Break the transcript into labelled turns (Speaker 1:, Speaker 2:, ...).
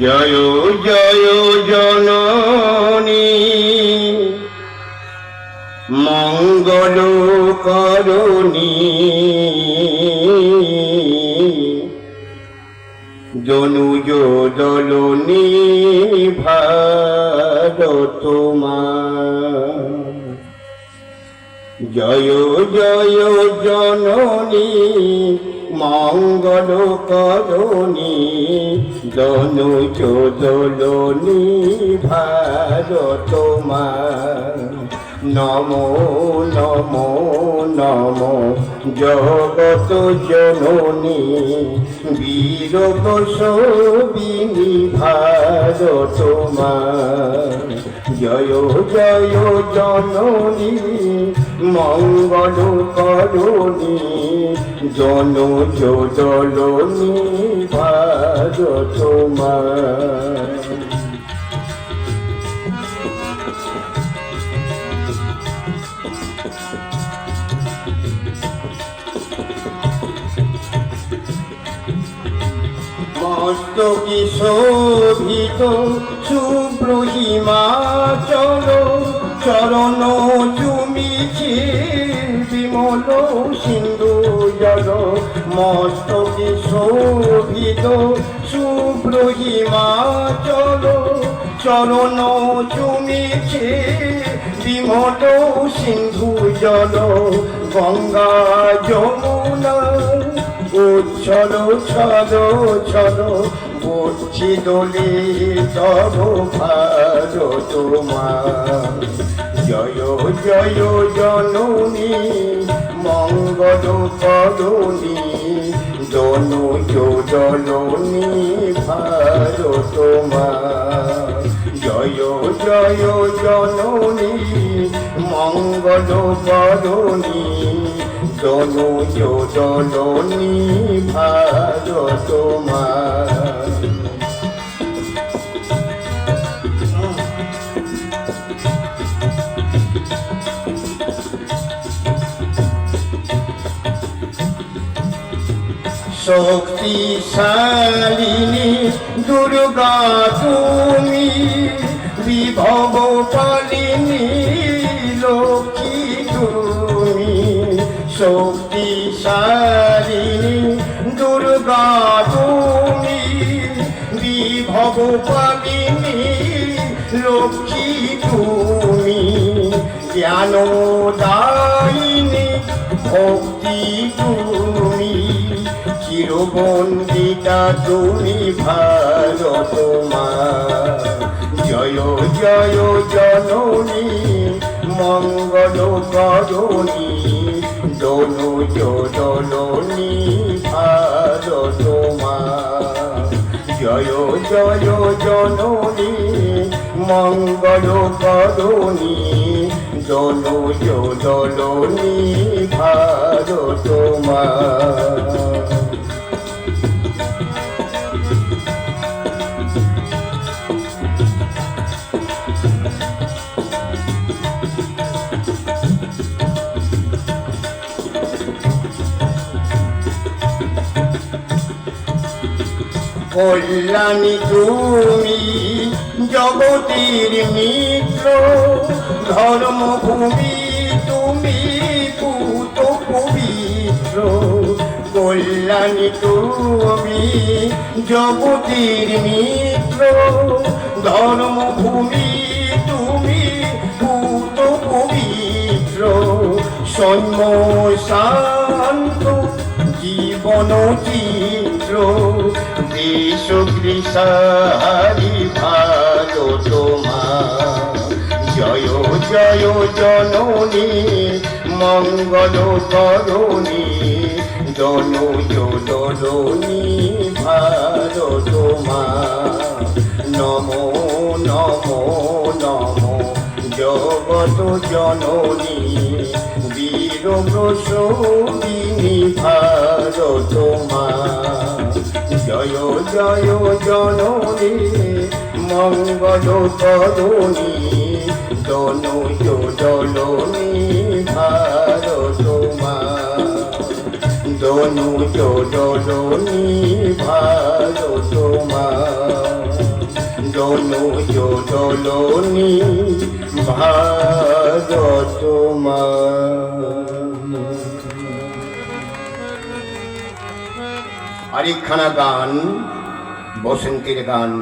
Speaker 1: জয় জয় জননী। মঙ্গল করণী। জনুজ দলনী মা। জয় জয় জননী, মঙ্গল করণী জনুজ দলনী ভারত মা নমো নমো নমো, জগত জননী, বীর বসবিনী ভারত মা জয় জয় জননী মঙ্গল করণী জন জলনী ভার মা মস্তকি শোভিত শুভ্র হিমাচল, চরণ চুমিছে বিমল সিন্ধু জল মস্তকি শোভিত শুভ্র হিমাচল, চরণ চুমিছে বিমল সিন্ধু জল, গঙ্গা যমুনা উচ্ছল ছল ছল তব ভারত মা জয় জয়, জননী, মঙ্গল করণী দনু জলনী ভারত মা জয় জয়, জননী, মঙ্গল করণী দনু জলনী ভারত মা শক্তিশালিনী দুর্গা তুমি, বিভব পালিনী লক্ষ্মী তুমি। শক্তিশালিনী দুর্গা তুমি, বিভব পালিনী লক্ষ্মী তুমি। জ্ঞানদায়িনী ভক্তি তুমি। চিরবন্দিতা তুমি ভারত মা জয় জয়, জননী, মঙ্গল করণী দনু জলনী ভারত মা জয় জয়, জননী, মঙ্গল করণী দনু জলনী ভারত মা কল্যাণী তুমি জগতের মিত্র, ধর্মভূমি তুমি পুত পবিত্র। কল্যাণী তুমি জগতের মিত্র, ধর্মভূমি তুমি পুত পবিত্র। সৈন্য শান্ত জীবন চিত্র দেশ গৃষারি ভারত মা জয় জয়, জননী, মঙ্গল করণী দনু জলনী ভারত মা নমো নমো নমো জগত জননী প্রসবিনী ভারত মা জয় জয় জননী, মঙ্গল করণী দনু জলনী ভারত মা দনু জলনী ভারত মা তনুজ দলনি ভারত মা আরেকখানা গান বসন্তের গান